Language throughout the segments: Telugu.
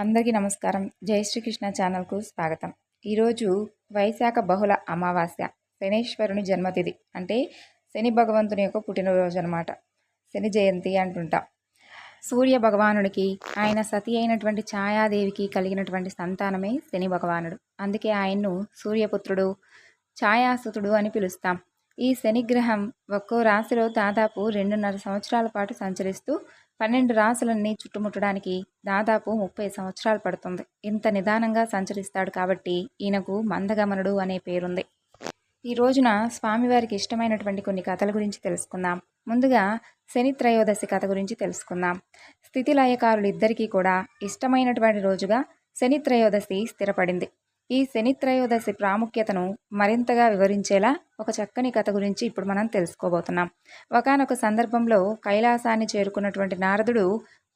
అందరికీ నమస్కారం. జై శ్రీకృష్ణ ఛానల్కు స్వాగతం. ఈరోజు వైశాఖ బహుళ అమావాస్య శనేశ్వరుని జన్మతిథి అంటే శని భగవంతుని యొక్క పుట్టినరోజు అనమాట శని జయంతి అంటుంటాం. సూర్య భగవానుడికి ఆయన సతి అయినటువంటి ఛాయాదేవికి కలిగినటువంటి సంతానమే శని భగవానుడు. అందుకే ఆయన్ను సూర్యపుత్రుడు ఛాయాసుతుడు అని పిలుస్తాం. ఈ శనిగ్రహం ఒక్కో రాశిలో దాదాపు రెండున్నర సంవత్సరాల పాటు సంచరిస్తూ పన్నెండు రాసులన్నీ చుట్టుముట్టడానికి దాదాపు ముప్పై సంవత్సరాలు పడుతుంది. ఇంత నిదానంగా సంచరిస్తాడు కాబట్టి ఈయనకు మందగమనుడు అనే పేరుంది. ఈ రోజున స్వామివారికి ఇష్టమైనటువంటి కొన్ని కథల గురించి తెలుసుకుందాం. ముందుగా శని త్రయోదశి కథ గురించి తెలుసుకుందాం. స్థితి లయకారులు ఇద్దరికీ కూడా ఇష్టమైనటువంటి రోజుగా శని త్రయోదశి స్థిరపడింది. ఈ శని త్రయోదశి ప్రాముఖ్యతను మరింతగా వివరించేలా ఒక చక్కని కథ గురించి ఇప్పుడు మనం తెలుసుకోబోతున్నాం. ఒకనొక సందర్భంలో కైలాసాన్ని చేరుకున్నటువంటి నారదుడు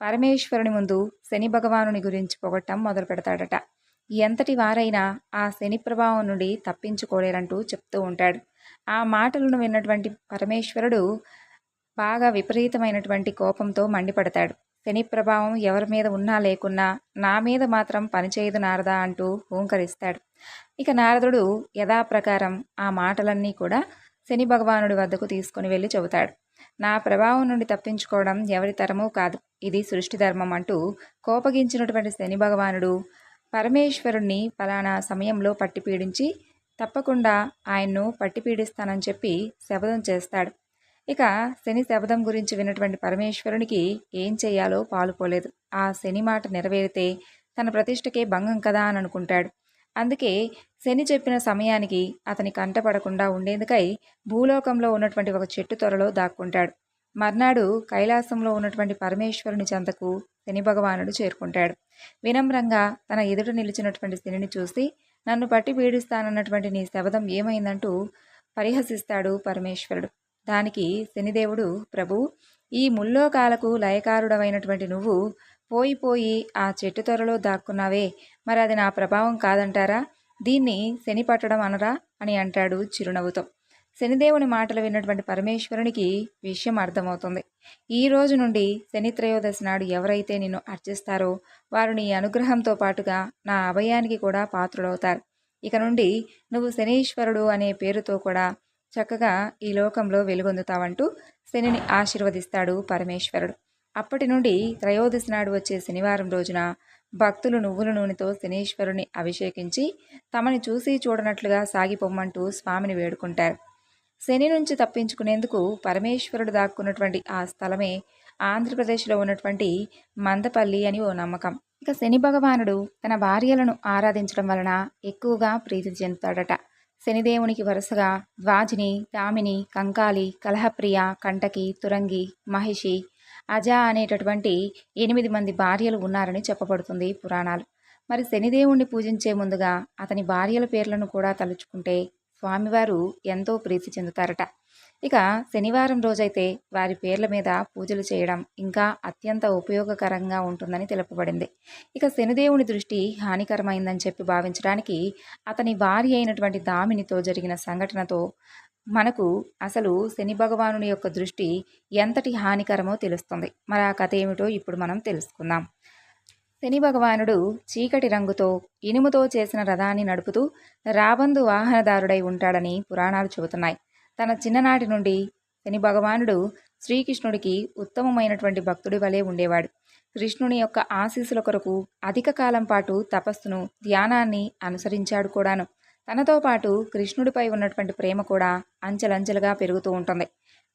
పరమేశ్వరుని ముందు శని భగవానుని గురించి పొగట్టం మొదలు పెడతాడట. ఎంతటి వారైనా ఆ శని ప్రభావం నుండి తప్పించుకోలేరంటూ చెప్తూ ఉంటాడు. ఆ మాటలను విన్నటువంటి పరమేశ్వరుడు బాగా విపరీతమైనటువంటి కోపంతో మండిపడతాడు. శని ప్రభావం ఎవరి మీద ఉన్నా లేకున్నా నా మీద మాత్రం పనిచేయదు నారదా అంటూ హూంకరిస్తాడు. ఇక నారదుడు యథాప్రకారం ఆ మాటలన్నీ కూడా శని భగవానుడి వద్దకు తీసుకుని వెళ్ళి చెబుతాడు. నా ప్రభావం నుండి తప్పించుకోవడం ఎవరి తరమూ కాదు. ఇది సృష్టి ధర్మం అంటూ కోపగించినటువంటి శని భగవానుడు పరమేశ్వరుణ్ణి ఫలానా సమయంలో పట్టి పీడించి తప్పకుండా ఆయన్ను పట్టి పీడిస్తానని చెప్పి శపథం చేస్తాడు. ఇక శని శబ్దం గురించి విన్నటువంటి పరమేశ్వరునికి ఏం చేయాలో పాలుపోలేదు. ఆ శని మాట నెరవేరితే తన ప్రతిష్టకే భంగం కదా అని అనుకుంటాడు. అందుకే శని చెప్పిన సమయానికి అతని కంటపడకుండా ఉండేందుకై భూలోకంలో ఉన్నటువంటి ఒక చెట్టు త్వరలో దాక్కుంటాడు. మర్నాడు కైలాసంలో ఉన్నటువంటి పరమేశ్వరుని చెంతకు శని భగవానుడు చేరుకుంటాడు. వినమ్రంగా తన ఎదుట నిలిచినటువంటి శనిని చూసి నన్ను పట్టి పీడిస్తానన్నటువంటి నీ శబదం ఏమైందంటూ పరిహసిస్తాడు పరమేశ్వరుడు. దానికి శనిదేవుడు ప్రభు ఈ ముల్లోకాలకు లయకారుడమైనటువంటి నువ్వు పోయి పోయి ఆ చెట్టు త్వరలో దాక్కున్నావే. మరి అది నా ప్రభావం కాదంటారా? దీన్ని శని పట్టడం అనరా? అని అంటాడు చిరునవ్వుతో. శనిదేవుని మాటలు విన్నటువంటి పరమేశ్వరునికి విషయం అర్థమవుతుంది. ఈ రోజు నుండి శని త్రయోదశి నాడు ఎవరైతే నిన్ను అర్చిస్తారో వారు నీ అనుగ్రహంతో పాటుగా నా అభయానికి కూడా పాత్రుడవుతారు ఇక నుండి నువ్వు శనీశ్వరుడు అనే పేరుతో కూడా చక్కగా ఈ లోకంలో వెలుగొందుతావంటూ శనిని ఆశీర్వదిస్తాడు పరమేశ్వరుడు. అప్పటి నుండి త్రయోదశి నాడు వచ్చే శనివారం రోజున భక్తులు నువ్వుల నూనెతో శనీశ్వరుని అభిషేకించి తమని చూసి చూడనట్లుగా సాగిపోమ్మంటూ స్వామిని వేడుకుంటారు. శని నుంచి తప్పించుకునేందుకు పరమేశ్వరుడు దాక్కున్నటువంటి ఆ స్థలమే ఆంధ్రప్రదేశ్లో ఉన్నటువంటి మందపల్లి అని ఓ నమ్మకం. ఇక శని భగవానుడు తన భార్యలను ఆరాధించడం వలన ఎక్కువగా ప్రీతి చెందుతాడట. శనిదేవునికి వరుసగా ద్వాజిని దామిని కంకాలి కలహప్రియ కంటకి తురంగి మహిషి అజ అనేటటువంటి ఎనిమిది మంది భార్యలు ఉన్నారని చెప్పబడుతుంది పురాణాలు. మరి శనిదేవుణ్ణి పూజించే ముందుగా అతని భార్యల పేర్లను కూడా తలుచుకుంటే స్వామివారు ఎంతో ప్రీతి చెందుతారట. ఇక శనివారం రోజైతే వారి పేర్ల మీద పూజలు చేయడం ఇంకా అత్యంత ఉపయోగకరంగా ఉంటుందని తెలుపబడింది. ఇక శనిదేవుని దృష్టి హానికరమైందని చెప్పి భావించడానికి అతని వారి అయినటువంటి దామినితో జరిగిన సంఘటనతో మనకు అసలు శని భగవానుని యొక్క దృష్టి ఎంతటి హానికరమో తెలుస్తుంది. మరి ఆ కథ ఏమిటో ఇప్పుడు మనం తెలుసుకుందాం. శని భగవానుడు చీకటి రంగుతో ఇనుముతో చేసిన రథాన్ని నడుపుతూ రాబందు వాహనదారుడై ఉంటాడని పురాణాలు చెబుతున్నాయి. తన చిన్ననాటి నుండి శని భగవానుడు శ్రీకృష్ణుడికి ఉత్తమమైనటువంటి భక్తుడి వలె ఉండేవాడు. కృష్ణుని యొక్క ఆశీస్సుల కొరకు అధిక కాలం పాటు తపస్సును ధ్యానాన్ని అనుసరించాడు కూడాను. తనతో పాటు కృష్ణుడిపై ఉన్నటువంటి ప్రేమ కూడా అంచెలంచెలుగా పెరుగుతూ ఉంటుంది.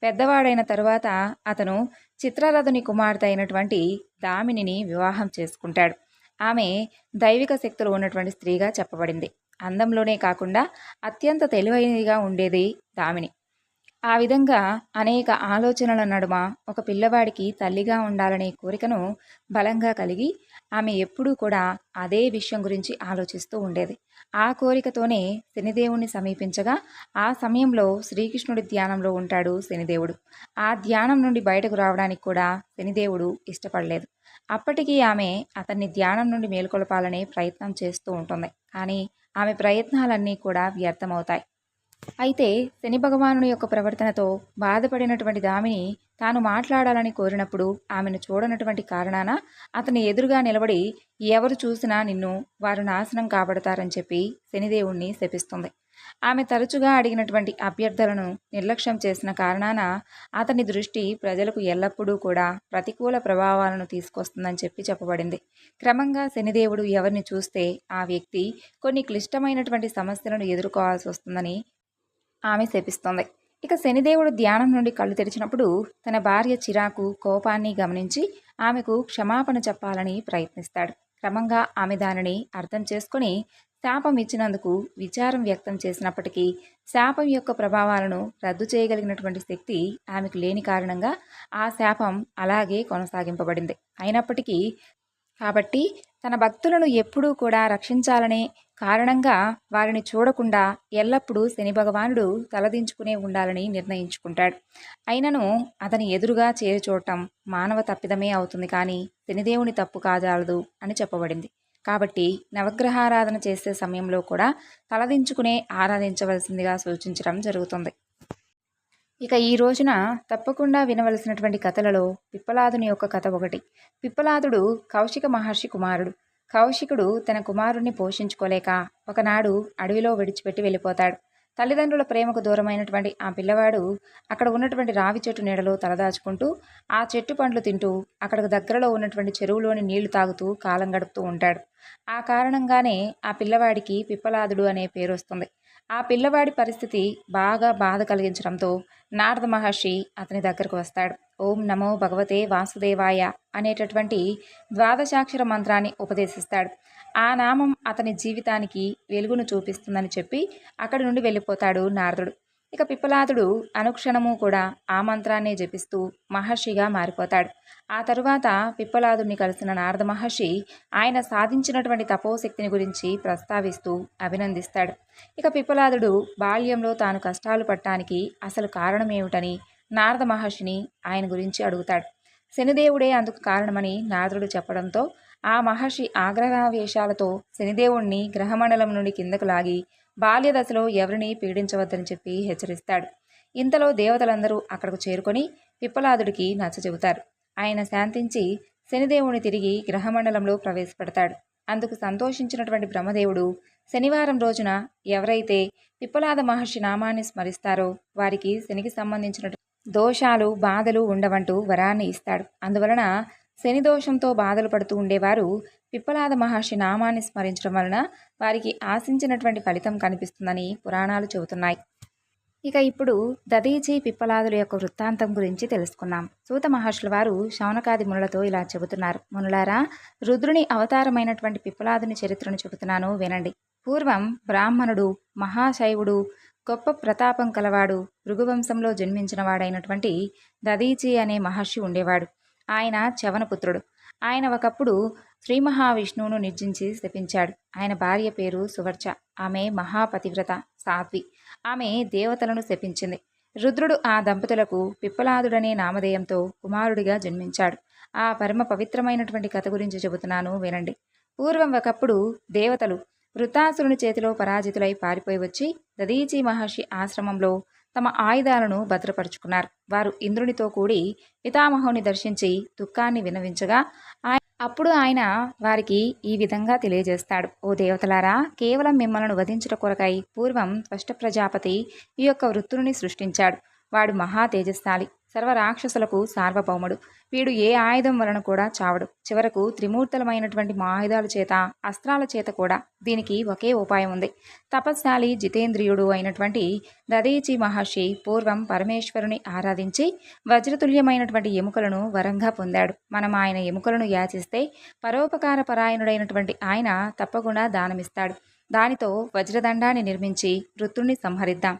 పెద్దవాడైన తరువాత అతను చిత్రరథుని కుమార్తె అయినటువంటి దామినిని వివాహం చేసుకుంటాడు. ఆమె దైవిక శక్తులు ఉన్నటువంటి స్త్రీగా చెప్పబడింది. అందంలోనే కాకుండా అత్యంత తెలివైనదిగా ఉండేది దామిని. ఆ విధంగా అనేక ఆలోచనల నడుమ ఒక పిల్లవాడికి తల్లిగా ఉండాలనే కోరికను బలంగా కలిగి ఆమె ఎప్పుడూ కూడా అదే విషయం గురించి ఆలోచిస్తూ ఉండేది. ఆ కోరికతోనే శనిదేవుణ్ణి సమీపించగా ఆ సమయంలో శ్రీకృష్ణుడి ధ్యానంలో ఉంటాడు శనిదేవుడు. ఆ ధ్యానం నుండి బయటకు రావడానికి కూడా శనిదేవుడు ఇష్టపడలేదు. అప్పటికీ ఆమె అతన్ని ధ్యానం నుండి మేల్కొలపాలనే ప్రయత్నం చేస్తూ ఉంటుంది. కానీ ఆమె ప్రయత్నాలన్నీ కూడా వ్యర్థమవుతాయి. అయితే శని భగవానుని యొక్క ప్రవర్తనతో బాధపడినటువంటి దామిని తాను మాట్లాడాలని కోరినప్పుడు ఆమెను చూడనటువంటి కారణాన అతని ఎదురుగా నిలబడి ఎవరు చూసినా నిన్ను వారు నాశనం కాబడతారని చెప్పి శనిదేవుణ్ణి శపిస్తుంది. ఆమె తరచుగా అడిగినటువంటి అభ్యర్థనను నిర్లక్ష్యం చేసిన కారణాన అతని దృష్టి ప్రజలకు ఎల్లప్పుడూ కూడా ప్రతికూల ప్రభావాలను తీసుకొస్తుందని చెప్పి చెప్పబడింది. క్రమంగా శనిదేవుడు ఎవరిని చూస్తే ఆ వ్యక్తి కొన్ని క్లిష్టమైనటువంటి సమస్యలను ఎదుర్కోవాల్సి వస్తుందని ఆమె శపిస్తోంది. ఇక శనిదేవుడు ధ్యానం నుండి కళ్ళు తెరిచినప్పుడు తన భార్య చిరాకు కోపాన్ని గమనించి ఆమెకు క్షమాపణ చెప్పాలని ప్రయత్నిస్తాడు. క్రమంగా ఆమె దానిని అర్థం చేసుకుని శాపం ఇచ్చినందుకు విచారం వ్యక్తం చేసినప్పటికీ శాపం యొక్క ప్రభావాలను రద్దు చేయగలిగినటువంటి శక్తి ఆమెకు లేని కారణంగా ఆ శాపం అలాగే కొనసాగింపబడింది. అయినప్పటికీ కాబట్టి తన భక్తులను ఎప్పుడూ కూడా రక్షించాలనే కారణంగా వారిని చూడకుండా ఎల్లప్పుడూ శని భగవానుడు తలదించుకునే ఉండాలని నిర్ణయించుకుంటాడు. అయినను అతని ఎదురుగా చేరి చూడటం మానవ తప్పిదమే అవుతుంది కానీ శనిదేవుని తప్పు కాజాలదు అని చెప్పబడింది. కాబట్టి నవగ్రహారాధన చేసే సమయంలో కూడా తలదించుకునే ఆరాధించవలసిందిగా సూచించడం జరుగుతుంది. ఇక ఈ రోజున తప్పకుండా వినవలసినటువంటి కథలలో పిప్పలాదుని యొక్క కథ ఒకటి. పిప్పలాదుడు కౌశిక మహర్షి కుమారుడు. కౌశికుడు తన కుమారుణ్ణి పోషించుకోలేక ఒకనాడు అడవిలో విడిచిపెట్టి వెళ్ళిపోతాడు. తల్లిదండ్రుల ప్రేమకు దూరమైనటువంటి ఆ పిల్లవాడు అక్కడ ఉన్నటువంటి రావి చెట్టు నీడలో తలదాచుకుంటూ ఆ చెట్టు పండ్లు తింటూ అక్కడికి దగ్గరలో ఉన్నటువంటి చెరువులోని నీళ్ళు తాగుతూ కాలం గడుపుతూ ఉంటాడు. ఆ కారణంగానే ఆ పిల్లవాడికి పిప్పలాదుడు అనే పేరు వస్తుంది. ఆ పిల్లవాడి పరిస్థితి బాగా బాధ కలిగించడంతో నారద మహర్షి అతని దగ్గరకు వస్తాడు. ఓం నమో భగవతే వాసుదేవాయ అనేటటువంటి ద్వాదశాక్షర మంత్రాన్ని ఉపదేశిస్తాడు. ఆ నామం అతని జీవితానికి వెలుగును చూపిస్తుందని చెప్పి అక్కడి నుండి వెళ్ళిపోతాడు నారదుడు. ఇక పిప్పలాదుడు అనుక్షణము కూడా ఆ మంత్రాన్నే జపిస్తూ మహర్షిగా మారిపోతాడు. ఆ తరువాత పిప్పలాదుడిని కలిసిన నారద మహర్షి ఆయన సాధించినటువంటి తపోశక్తిని గురించి ప్రస్తావిస్తూ అభినందిస్తాడు. ఇక పిప్పలాదుడు బాల్యంలో తాను కష్టాలు పట్టడానికి అసలు కారణమేమిటని నారద మహర్షిని ఆయన గురించి అడుగుతాడు. శనిదేవుడే అందుకు కారణమని నారదుడు చెప్పడంతో ఆ మహర్షి ఆగ్రహావేశాలతో శనిదేవుణ్ణి గ్రహమండలం నుండి కిందకు లాగి బాల్యదశలో ఎవరిని పీడించవద్దని చెప్పి హెచ్చరిస్తాడు. ఇంతలో దేవతలందరూ అక్కడకు చేరుకొని పిప్పలాదుడికి నచ్చ చెబుతారు. ఆయన శాంతించి శనిదేవుని తిరిగి గ్రహమండలంలో ప్రవేశపెడతాడు. అందుకు సంతోషించినటువంటి బ్రహ్మదేవుడు శనివారం రోజున ఎవరైతే పిప్పలాద మహర్షి నామాన్ని స్మరిస్తారో వారికి శనికి సంబంధించిన దోషాలు బాధలు ఉండవంటూ వరాన్ని ఇస్తాడు. అందువలన శని దోషంతో బాధలు పడుతూ ఉండేవారు. పిప్పలాద మహర్షి నామాన్ని స్మరించడం వలన వారికి ఆశించినటువంటి ఫలితం కనిపిస్తుందని పురాణాలు చెబుతున్నాయి. ఇక ఇప్పుడు దదీచి పిప్పలాదుల యొక్క వృత్తాంతం గురించి తెలుసుకున్నాం సూత మహర్షుల వారు శౌనకాది మునులతో ఇలా చెబుతున్నారు. మునులారా రుద్రుని అవతారమైనటువంటి పిప్పలాదుని చరిత్రను చెబుతున్నాను వినండి. పూర్వం బ్రాహ్మణుడు మహాశైవుడు గొప్ప ప్రతాపం కలవాడు భృగువంశంలో జన్మించిన వాడైనటువంటి దదీచి అనే మహర్షి ఉండేవాడు. ఆయన చవనపుత్రుడు ఆయన ఒకప్పుడు శ్రీ మహావిష్ణువును నిర్జించి శపించాడు. ఆయన భార్య పేరు సువర్చ. ఆమె మహాపతివ్రత సాధ్వి. ఆమె దేవతలను శపించింది. రుద్రుడు ఆ దంపతులకు పిప్పలాదుడనే నామధేయంతో కుమారుడిగా జన్మించాడు. ఆ పరమ పవిత్రమైనటువంటి కథ గురించి చెబుతున్నాను వినండి. పూర్వం ఒకప్పుడు దేవతలు వృత్తాసురుని చేతిలో పరాజితులై పారిపోయి వచ్చి దదీచి మహర్షి ఆశ్రమంలో తమ ఆయుధాలను భద్రపరుచుకున్నారు. వారు ఇంద్రునితో కూడి పితామహుని దర్శించి దుఃఖాన్ని వినవించగా అప్పుడు ఆయన వారికి ఈ విధంగా తెలియజేస్తాడు. ఓ దేవతలారా కేవలం మిమ్మల్ని వధించుట కొరకై పూర్వం స్పష్ట ప్రజాపతి ఈ యొక్క వృత్తుని సృష్టించాడు. వాడు మహా తేజస్శాలి సర్వరాక్షసులకు సార్వభౌముడు. వీడు ఏ ఆయుధం వలన కూడా చావడు. చివరకు త్రిమూర్తులమైనటువంటి మా ఆయుధాల చేత అస్త్రాల చేత కూడా దీనికి ఒకే ఉపాయం ఉంది. తపస్శాలి జితేంద్రియుడు అయినటువంటి దదీచి మహర్షి పూర్వం పరమేశ్వరుని ఆరాధించి వజ్రతుల్యమైనటువంటి ఎముకలను వరంగా పొందాడు. మనం ఆయన ఎముకలను యాచిస్తే పరోపకార పరాయణుడైనటువంటి ఆయన తప్పకుండా దానమిస్తాడు. దానితో వజ్రదండాన్ని నిర్మించి వృత్తుణ్ణి సంహరిద్దాం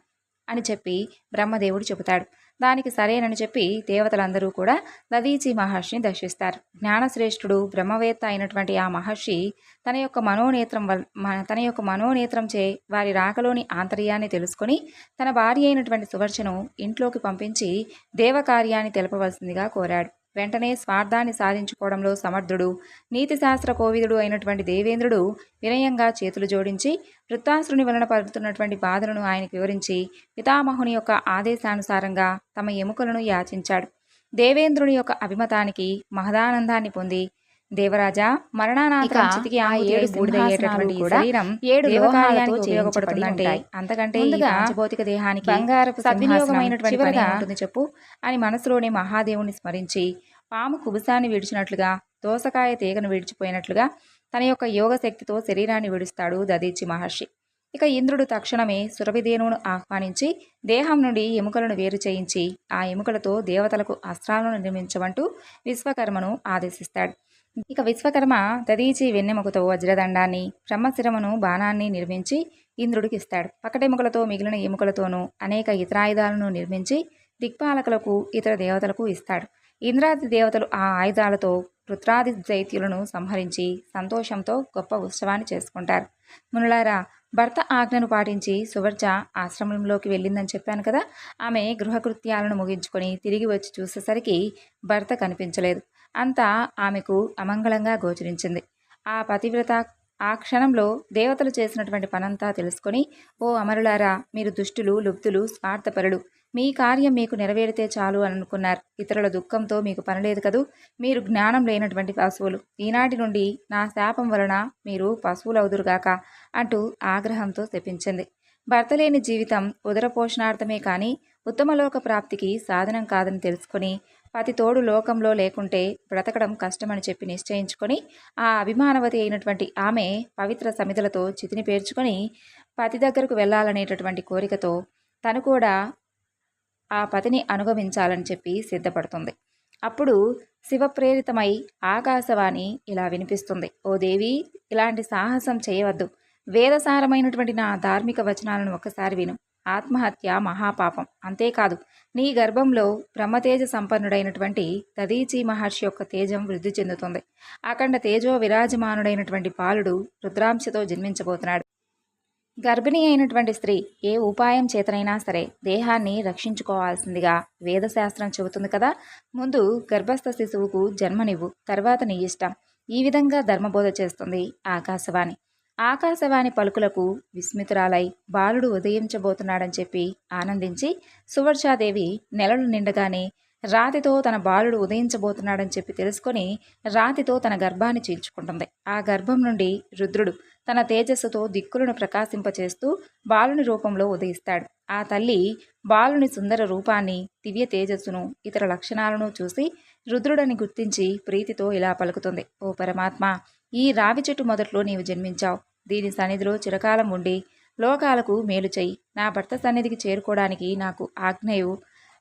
అని చెప్పి బ్రహ్మదేవుడు చెబుతాడు. దానికి సరేనని చెప్పి దేవతలందరూ కూడా దదీచి మహర్షిని దర్శిస్తారు. జ్ఞానశ్రేష్ఠుడు బ్రహ్మవేత్త అయినటువంటి ఆ మహర్షి తన యొక్క మనోనేత్రం వల్ తన యొక్క మనోనేత్రం చే వారి రాకలోని ఆంతర్యాన్ని తెలుసుకొని తన భార్య అయినటువంటి సువర్చను ఇంట్లోకి పంపించి దేవకార్యాన్ని తెలపవలసిందిగా కోరాడు. వెంటనే స్వార్థాన్ని సాధించుకోవడంలో సమర్థుడు నీతిశాస్త్ర కోవిదుడు అయినటువంటి దేవేంద్రుడు వినయంగా చేతులు జోడించి వృత్తాసురుని వలన పడుతున్నటువంటి బాధలను ఆయనకు వివరించి పితామహుని యొక్క ఆదేశానుసారంగా తమ ఎముకలను యాచించాడు. దేవేంద్రుని యొక్క అభిమతానికి మహదానందాన్ని పొంది దేవరాజా మరణానంతరం చితికి ఆ ఏడు బూడిదయ్యేటటువంటి శరీరం ఏడు దేవకార్యానికి ఉపయోగపడుతుందంటే అంతకంటే పంచభౌతిక దేహానికి బంగారపు సద్వినియోగమైనటువంటి ఉంటుంది చెప్పు అని మనసులోనే మహాదేవుని స్మరించి పాము కుబుసాన్ని విడిచినట్లుగా దోసకాయ తీగను విడిచిపోయినట్లుగా తన యొక్క యోగ శక్తితో శరీరాన్ని విడుస్తాడు దదీచి మహర్షి. ఇక ఇంద్రుడు తక్షణమే సురభిదేనువును ఆహ్వానించి దేహం నుండి ఎముకలను వేరు చేయించి ఆ ఎముకలతో దేవతలకు అస్త్రాలను నిర్మించమంటూ విశ్వకర్మను ఆదేశిస్తాడు. ఇక విశ్వకర్మ దదీచి వెన్నెముకతో వజ్రదండాన్ని బ్రహ్మశిరమును బాణాన్ని నిర్మించి ఇంద్రుడికి ఇస్తాడు. పకటెముకలతో మిగిలిన ఎముకలతోనూ అనేక ఇతరాయుధాలను నిర్మించి దిక్పాలకులకు ఇతర దేవతలకు ఇస్తాడు. ఇంద్రాది దేవతలు ఆ ఆయుధాలతో రుద్రాది దైత్యులను సంహరించి సంతోషంతో గొప్ప ఉత్సవాన్ని చేసుకుంటారు. మునులారా భర్త ఆజ్ఞను పాటించి సువర్జ ఆశ్రమంలోకి వెళ్ళిందని చెప్పాను కదా? ఆమె గృహకృత్యాలను ముగించుకొని తిరిగి వచ్చి చూసేసరికి భర్త కనిపించలేదు. అంతా ఆమెకు అమంగళంగా గోచరించింది. ఆ పతివ్రత ఆ క్షణంలో దేవతలు చేసినటువంటి పనంతా తెలుసుకొని ఓ అమరులారా మీరు దుష్టులు లుప్తులు స్వార్థపరులు. మీ కార్యం మీకు నెరవేరితే చాలు అని అనుకున్నారు. ఇతరుల దుఃఖంతో మీకు పనిలేదు కదూ. మీరు జ్ఞానం లేనటువంటి పశువులు. ఈనాటి నుండి నా శాపం వలన మీరు పశువులవుదురుగాక అంటూ ఆగ్రహంతో శపించింది. భర్త లేని జీవితం ఉదర పోషణార్థమే కానీ ఉత్తమలోక ప్రాప్తికి సాధనం కాదని తెలుసుకొని పతి తోడు లోకంలో లేకుంటే బ్రతకడం కష్టమని చెప్పి నిశ్చయించుకొని ఆ అభిమానవతి అయినటువంటి ఆమె పవిత్ర సమితులతో చితిని పేర్చుకొని పతి దగ్గరకు వెళ్ళాలనేటటువంటి కోరికతో తను కూడా ఆ పతిని అనుగమించాలని చెప్పి సిద్ధపడుతుంది. అప్పుడు శివప్రేరితమై ఆకాశవాణి ఇలా వినిపిస్తుంది. ఓ దేవి ఇలాంటి సాహసం చేయవద్దు. వేదసారమైనటువంటి నా ధార్మిక వచనాలను ఒకసారి విను. ఆత్మహత్య మహాపాపం. అంతేకాదు నీ గర్భంలో బ్రహ్మతేజ సంపన్నుడైనటువంటి దదీచి మహర్షి యొక్క తేజం వృద్ధి చెందుతుంది. అఖండ తేజో విరాజమానుడైనటువంటి బాలుడు రుద్రాంశతో జన్మించబోతున్నాడు. గర్భిణి అయినటువంటి స్త్రీ ఏ ఉపాయం చేతనైనా సరే దేహాన్ని రక్షించుకోవాల్సిందిగా వేదశాస్త్రం చెబుతుంది కదా. ముందు గర్భస్థ శిశువుకు జన్మనివ్వు తర్వాత నీ ఇష్టం. ఈ విధంగా ధర్మబోధ చేస్తుంది ఆకాశవాణి. ఆకాశవాణి పలుకులకు విస్మితురాలై బాలుడు ఉదయించబోతున్నాడని చెప్పి ఆనందించి సువర్షాదేవి నెలలు నిండగానే రాతితో తన బాలుడు ఉదయించబోతున్నాడని చెప్పి తెలుసుకొని రాతితో తన గర్భాన్ని చీల్చుకుంటుంది. ఆ గర్భం నుండి రుద్రుడు తన తేజస్సుతో దిక్కులను ప్రకాశింపచేస్తూ బాలుని రూపంలో ఉదయిస్తాడు. ఆ తల్లి బాలుని సుందర రూపాన్ని దివ్య తేజస్సును ఇతర లక్షణాలను చూసి రుద్రుడని గుర్తించి ప్రీతితో ఇలా పలుకుతుంది. ఓ పరమాత్మ ఈ రావి చెట్టు మొదట్లో నీవు జన్మించావు. దీని సన్నిధిలో చిరకాలం ఉండి లోకాలకు మేలు చెయ్యి. నా భర్త సన్నిధికి చేరుకోవడానికి నాకు ఆజ్ఞయు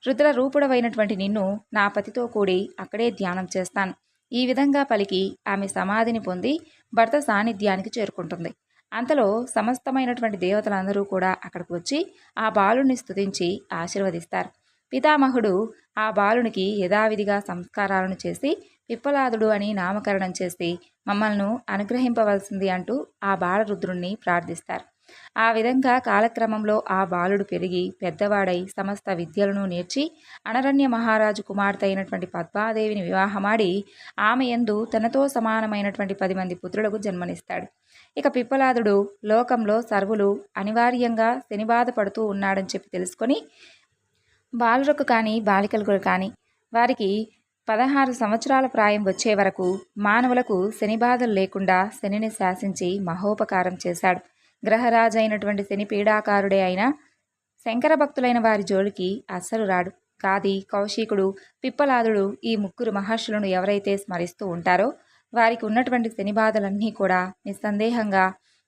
రుద్ర రూపుడవైనటువంటి నిన్ను నా పతితో కూడి అక్కడే ధ్యానం చేస్తాను. ఈ విధంగా పలికి ఆమె సమాధిని పొంది భర్త సాన్నిధ్యానికి చేరుకుంటుంది. అంతలో సమస్తమైనటువంటి దేవతలందరూ కూడా అక్కడికి వచ్చి ఆ బాలుని స్తుతించి ఆశీర్వదిస్తారు. పితామహుడు ఆ బాలునికి యథావిధిగా సంస్కారాలను చేసి పిప్పలాదుడు అని నామకరణం చేసి మమ్మల్ని అనుగ్రహింపవలసింది అంటూ ఆ బాలరుద్రుణ్ణి ప్రార్థిస్తారు. ఆ విధంగా కాలక్రమంలో ఆ బాలుడు పెరిగి పెద్దవాడై సమస్త విద్యలను నేర్చి అనరణ్య మహారాజు కుమార్తె అయినటువంటి పద్మాదేవిని వివాహమాడి ఆమె ఎందు తనతో సమానమైనటువంటి పది మంది పుత్రులకు జన్మనిస్తాడు. ఇక పిప్పలాదుడు లోకంలో సర్వులు అనివార్యంగా శనిబాధ పడుతూ ఉన్నాడని చెప్పి తెలుసుకొని బాలులకు కానీ బాలికలకు కానీ వారికి పదహారు సంవత్సరాల ప్రాయం వచ్చే వరకు మానవులకు శని బాధలు లేకుండా శనిని శాసించి మహోపకారం చేశాడు. గ్రహరాజు అయినటువంటి శని పీడాకారుడే అయిన శంకర భక్తులైన వారి జోలికి అస్సలు రాడు. కాది కౌశికుడు పిప్పలాదుడు ఈ ముగ్గురు మహర్షులను ఎవరైతే స్మరిస్తూ ఉంటారో వారికి ఉన్నటువంటి శని బాధలన్నీ కూడా నిస్సందేహంగా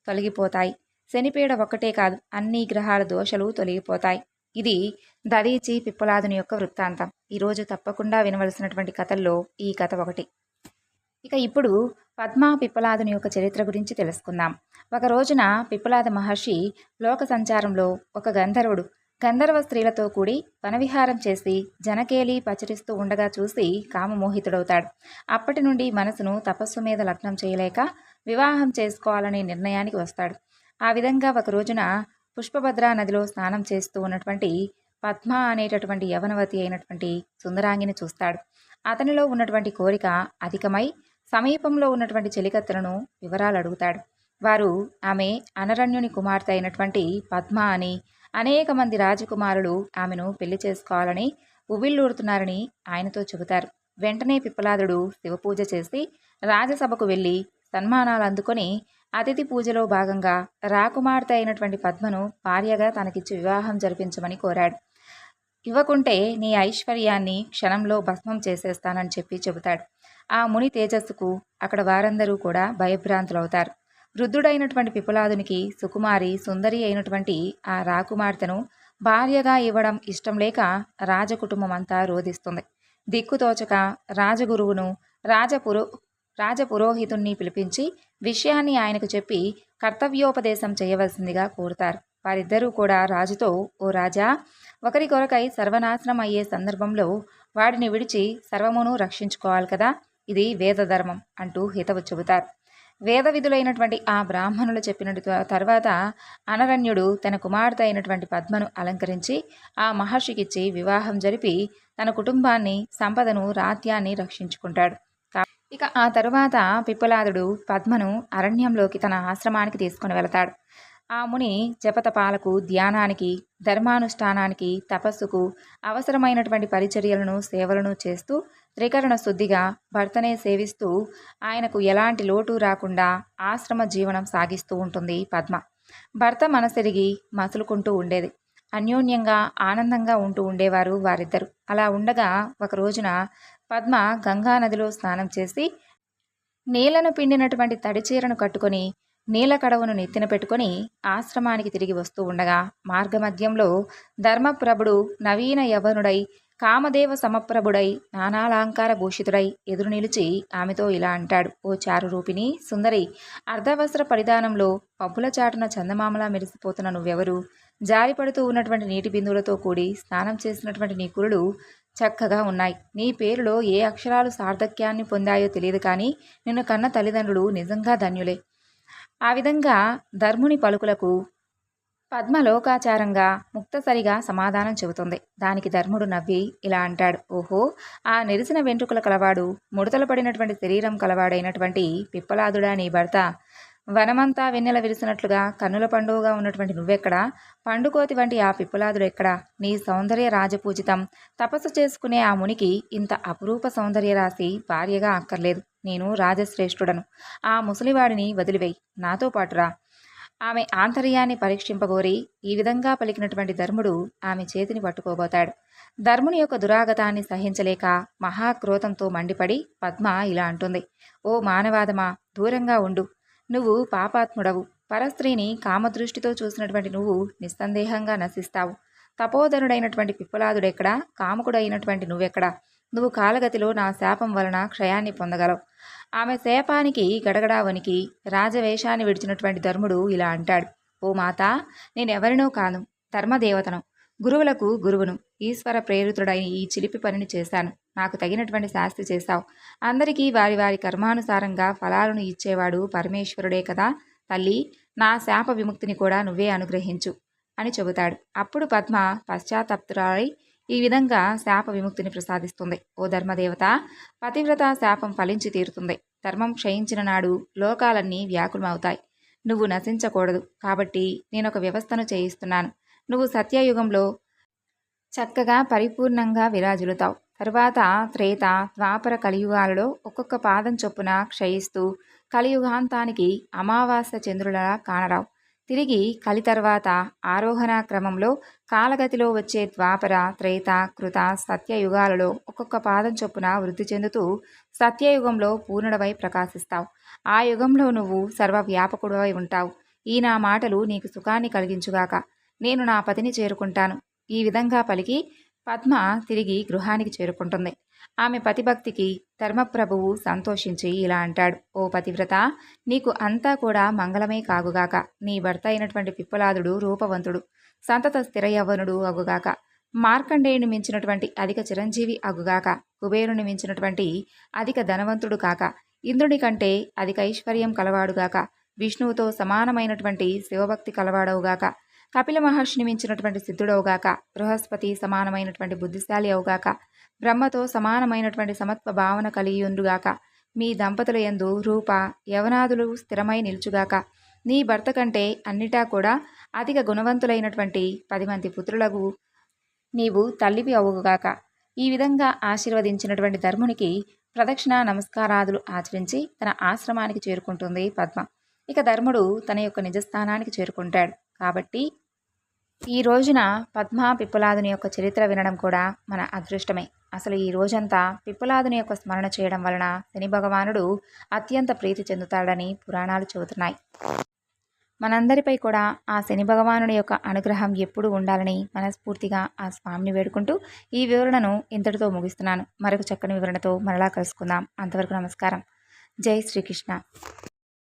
తొలగిపోతాయి. శనిపీడ ఒక్కటే కాదు అన్ని గ్రహాల దోషలు తొలగిపోతాయి. ఇది దదీచి పిప్పలాదుని యొక్క వృత్తాంతం. ఈరోజు తప్పకుండా వినవలసినటువంటి కథల్లో ఈ కథ ఒకటి. ఇక ఇప్పుడు పద్మ పిప్పలాదుని యొక్క చరిత్ర గురించి తెలుసుకుందాం. ఒక రోజున పిప్పలాద మహర్షి లోక సంచారంలో ఒక గంధర్వుడు గంధర్వ స్త్రీలతో కూడి వనవిహారం చేసి జనకేలి పచరిస్తూ ఉండగా చూసి కామమోహితుడవుతాడు. అప్పటి నుండి మనసును తపస్సు మీద లగ్నం చేయలేక వివాహం చేసుకోవాలనే నిర్ణయానికి వస్తాడు. ఆ విధంగా ఒక రోజున పుష్పభద్రా నదిలో స్నానం చేస్తూ ఉన్నటువంటి పద్మ అనేటటువంటి యవనవతి అయినటువంటి సుందరాంగిని చూస్తాడు. అతనిలో ఉన్నటువంటి కోరిక అధికమై సమీపంలో ఉన్నటువంటి చెలికత్తులను వివరాలు అడుగుతాడు. వారు ఆమె అనరణ్యుని కుమార్తె అయినటువంటి పద్మ అని అనేక మంది రాజకుమారులు ఆమెను పెళ్ళి చేసుకోవాలని ఉవ్విళ్ళూరుతున్నారని ఆయనతో చెబుతారు. వెంటనే పిప్పలాదుడు శివపూజ చేసి రాజసభకు వెళ్ళి సన్మానాలు అందుకొని అతిథి పూజలో భాగంగా రాకుమార్తె అయినటువంటి పద్మను భార్యగా తనకిచ్చి వివాహం జరిపించమని కోరాడు. ఇవ్వకుంటే నీ ఐశ్వర్యాన్ని క్షణంలో భస్మం చేసేస్తానని చెప్పి చెబుతాడు. ఆ ముని తేజస్సుకు అక్కడ వారందరూ కూడా భయభ్రాంతులవుతారు. వృద్ధుడైనటువంటి పిపులాదునికి సుకుమారి సుందరి అయినటువంటి ఆ రాకుమార్తెను భార్యగా ఇవ్వడం ఇష్టం లేక రాజకుటుంబం అంతా రోధిస్తుంది దిక్కుతోచక రాజగురువును రాజపురో రాజపురోహితుణ్ణి పిలిపించి విషయాన్ని ఆయనకు చెప్పి కర్తవ్యోపదేశం చేయవలసిందిగా కోరుతారు. వారిద్దరూ కూడా రాజుతో ఓ రాజా ఒకరికొరకై సర్వనాశనం అయ్యే సందర్భంలో వాడిని విడిచి సర్వమును రక్షించుకోవాలి కదా ఇది వేదధర్మం అంటూ హితవు చెబుతారు. వేద విధులైనటువంటి ఆ బ్రాహ్మణులు చెప్పిన తర్వాత అనరణ్యుడు తన కుమార్తె అయినటువంటి పద్మను అలంకరించి ఆ మహర్షికిచ్చి వివాహం జరిపి తన కుటుంబాన్ని సంపదను రాత్యాన్ని రక్షించుకుంటాడు. ఇక ఆ తరువాత పిప్పలాదుడు పద్మను అరణ్యంలోకి తన ఆశ్రమానికి తీసుకుని వెళతాడు. ఆ ముని జపతపాలకు ధ్యానానికి ధర్మానుష్ఠానానికి తపస్సుకు అవసరమైనటువంటి పరిచర్యలను సేవలను చేస్తూ త్రికరణ శుద్ధిగా భర్తనే సేవిస్తూ ఆయనకు ఎలాంటి లోటు రాకుండా ఆశ్రమ జీవనం సాగిస్తూ ఉంటుంది పద్మ. భర్త మనసెరిగి మసులుకుంటూ ఉండేది. అన్యోన్యంగా ఆనందంగా ఉంటూ ఉండేవారు వారిద్దరు. అలా ఉండగా ఒక రోజున పద్మ గంగా నదిలో స్నానం చేసి నీళ్ళను పిండినటువంటి తడిచీరను కట్టుకొని నీల కడవను నెత్తిన పెట్టుకొని ఆశ్రమానికి తిరిగి వస్తూ ఉండగా మార్గమధ్యంలో ధర్మప్రభుడు నవీన యవనుడై కామదేవ సమప్రభుడై నానాలంకార భూషితుడై ఎదురు నిలిచి ఆమెతో ఇలా అంటాడు. ఓ చారు రూపిణి సుందరి అర్ధవస్త్ర పరిధానంలో పప్పుల చాటున చందమామలా మెరిసిపోతున్న నువ్వెవరు? జారిపడుతూ ఉన్నటువంటి నీటి బిందువులతో కూడి స్నానం చేసినటువంటి నీ కురులు చక్కగా ఉన్నాయి. నీ పేరులో ఏ అక్షరాలు సార్థక్యాన్ని పొందాయో తెలియదు కానీ నిన్ను కన్న తల్లిదండ్రులు నిజంగా ధన్యులే. ఆ విధంగా ధర్ముని పలుకులకు పద్మ లోకాచారంగా ముక్తసరిగా సమాధానం చెబుతుంది. దానికి ధర్ముడు నవ్వి ఇలా అంటాడు. ఓహో ఆ నెరిసిన వెంట్రుకల కలవాడు ముడతలు పడినటువంటి శరీరం కలవాడైనటువంటి పిప్పలాదుడా నీ భర్త? వనమంతా వెన్నెల విరిసినట్లుగా కన్నుల పండుగగా ఉన్నటువంటి నువ్వెక్కడా? పండుకోతి వంటి ఆ పిప్పలాదుడు ఎక్కడా? నీ సౌందర్య రాజపూజితం. తపస్సు చేసుకునే ఆ మునికి ఇంత అపురూప సౌందర్య రాశి భార్యగా అక్కర్లేదు. నేను రాజశ్రేష్ఠుడను. ఆ ముసలివాడిని వదిలివేయి. నాతో పాటురా. ఆమె ఆంతర్యాన్ని పరీక్షింపగోరి ఈ విధంగా పలికినటువంటి ధర్ముడు ఆమె చేతిని పట్టుకోబోతాడు. ధర్ముని యొక్క దురాగతాన్ని సహించలేక మహాక్రోధంతో మండిపడి పద్మ ఇలా అంటుంది. ఓ మానవాదమా దూరంగా ఉండు. నువ్వు పాపాత్ముడవు. పరస్త్రీని కామదృష్టితో చూసినటువంటి నువ్వు నిస్సందేహంగా నశిస్తావు. తపోధనుడైనటువంటి పిప్పలాదుడెక్కడా? కామకుడైనటువంటి నువ్వెక్కడా? నువ్వు కాలగతిలో నా శాపం వలన క్షయాన్ని పొందగలవు. ఆమె శాపానికి గడగడా వనికి రాజవేషాన్ని విడిచినటువంటి ధర్ముడు ఇలా అంటాడు. ఓ మాత నేనెవరినో కాను ధర్మదేవతను. గురువులకు గురువును. ఈశ్వర ప్రేరితుడైన ఈ చిలిపి పనిని చేశాను. నాకు తగినటువంటి శాస్తి చేశావు. అందరికీ వారి వారి కర్మానుసారంగా ఫలాలను ఇచ్చేవాడు పరమేశ్వరుడే కదా తల్లి! నా శాప విముక్తిని కూడా నువ్వే అనుగ్రహించు అని చెబుతాడు. అప్పుడు పద్మ పశ్చాత్తప్తురాలై ఈ విధంగా శాప విముక్తిని ప్రసాదిస్తుంది. ఓ ధర్మదేవత పతివ్రత శాపం ఫలించి తీరుతుంది. ధర్మం క్షయించిన నాడు లోకాలన్నీ వ్యాకులమవుతాయి. నువ్వు నశించకూడదు. కాబట్టి నేనొక వ్యవస్థను చేయిస్తున్నాను. నువ్వు సత్యయుగంలో చక్కగా పరిపూర్ణంగా విరాజులుతావు. తర్వాత త్రేత ద్వాపర కలియుగాలలో ఒక్కొక్క పాదం చొప్పున క్షయిస్తూ కలియుగాంతానికి అమావాస్య చంద్రులలా కానరావు. తిరిగి కలి తర్వాత ఆరోహణ క్రమంలో కాలగతిలో వచ్చే ద్వాపర త్రేత కృత సత్యయుగాలలో ఒక్కొక్క పాదం చొప్పున వృద్ధి చెందుతూ సత్యయుగంలో పూర్ణుడవై ప్రకాశిస్తావు. ఆ యుగంలో నువ్వు సర్వవ్యాపకుడవై ఉంటావు. ఈ నా మాటలు నీకు సుఖాన్ని కలిగించుగాక. నేను నా పతిని చేరుకుంటాను. ఈ విధంగా పలికి పద్మ తిరిగి గృహానికి చేరుకుంటుంది. ఆమె పతిభక్తికి ధర్మప్రభువు సంతోషించి ఇలా అంటాడు. ఓ పతివ్రత నీకు అంతా కూడా మంగళమే కాగుగాక. నీ భర్త అయినటువంటి పిప్పలాదుడు రూపవంతుడు. సంతత స్థిరయవ్వనుడు అగుగాక. మార్కండేయుని మించినటువంటి అధిక చిరంజీవి అగుగాక. కుబేరుని మించినటువంటి అధిక ధనవంతుడు కాక. ఇంద్రుని కంటే అధిక ఐశ్వర్యం కలవాడుగాక. విష్ణువుతో సమానమైనటువంటి శివభక్తి కలవాడవుగాక. కపిల మహర్షిని మించినటువంటి సిద్ధుడవుగాక బృహస్పతి సమానమైనటువంటి బుద్ధిశాలి అవుగాక బ్రహ్మతో సమానమైనటువంటి సమత్వ భావన కలిగియుండుగాక మీ దంపతుల యందు రూప యవనాదులు స్థిరమై నిలుచుగాక నీ భర్త కంటే అన్నిటా కూడా అధిక గుణవంతులైనటువంటి పది మంది పుత్రులకు నీవు తల్లివి అవుగాక. ఈ విధంగా ఆశీర్వదించినటువంటి ధర్మునికి ప్రదక్షిణ నమస్కారాదులు ఆచరించి తన ఆశ్రమానికి చేరుకుంటుంది పద్మ. ఇక ధర్ముడు తన యొక్క నిజస్థానానికి చేరుకుంటాడు. కాబట్టి ఈ రోజున పద్మ పిప్పలాదుని యొక్క చరిత్ర వినడం కూడా మన అదృష్టమే. అసలు ఈ రోజంతా పిప్పలాదుని యొక్క స్మరణ చేయడం వలన శని భగవానుడు అత్యంత ప్రీతి చెందుతాడని పురాణాలు చెబుతున్నాయి. మనందరిపై కూడా ఆ శని భగవానుడి యొక్క అనుగ్రహం ఎప్పుడూ ఉండాలని మనస్ఫూర్తిగా ఆ స్వామిని వేడుకుంటూ ఈ వివరణను ఇంతటితో ముగిస్తున్నాను. మరొక చక్కని వివరణతో మరలా కలుసుకుందాం. అంతవరకు నమస్కారం. జై శ్రీకృష్ణ.